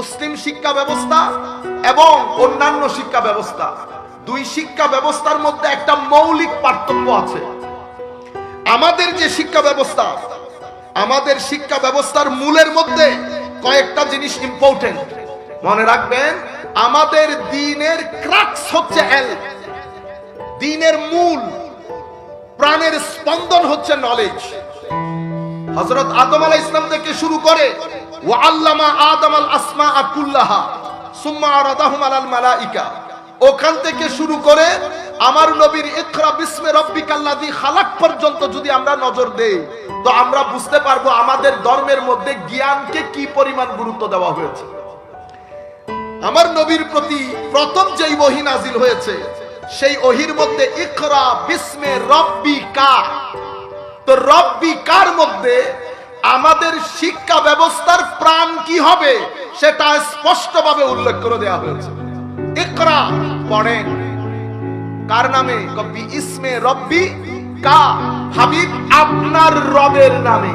মুসলিম শিক্ষা ব্যবস্থা এবং অন্যান্য শিক্ষা ব্যবস্থা। দুই শিক্ষা ব্যবস্থার মধ্যে একটা মৌলিক পার্থক্য আছে। আমাদের যে শিক্ষা ব্যবস্থা, আমাদের শিক্ষা ব্যবস্থার মূলের মধ্যে কয়েকটা জিনিস ইম্পর্টেন্ট মনে রাখবেন, আমাদের দিনের ক্রাক্স হচ্ছে এল দিনের মূল, প্রাণের স্পন্দন হচ্ছে নলেজ হজরত আদম আলাইহিস ইসলাম থেকে শুরু করে আদম আল আসমা কুল্লাহা, সুম্মা আলাল মালাইকা। ওখান থেকে শুরু করে আমার নবীর ইকরা বিসমে রব্বিকাল্লাযী খালাক পর্যন্ত যদি আমরা নজর দেই, তো আমরা বুঝতে পারব আমাদের ধর্মের মধ্যে জ্ঞানকে কি পরিমাণ গুরুত্ব দেওয়া হয়েছে। আমার নবীর প্রতি প্রথম যেই ওহী নাজিল হয়েছে, সেই ওহির মধ্যে ইকরা বিসমে রব্বিকা। তো রব্বি কার মধ্যে আমাদের শিক্ষা ব্যবস্থার কি হবে সেটা স্পষ্টভাবে উল্লেখ করে দেয়া হয়েছে। ইকরা পড়েন কার নামে? কবি ইসমে রব্বি কা হাবিব আপনার রবের নামে।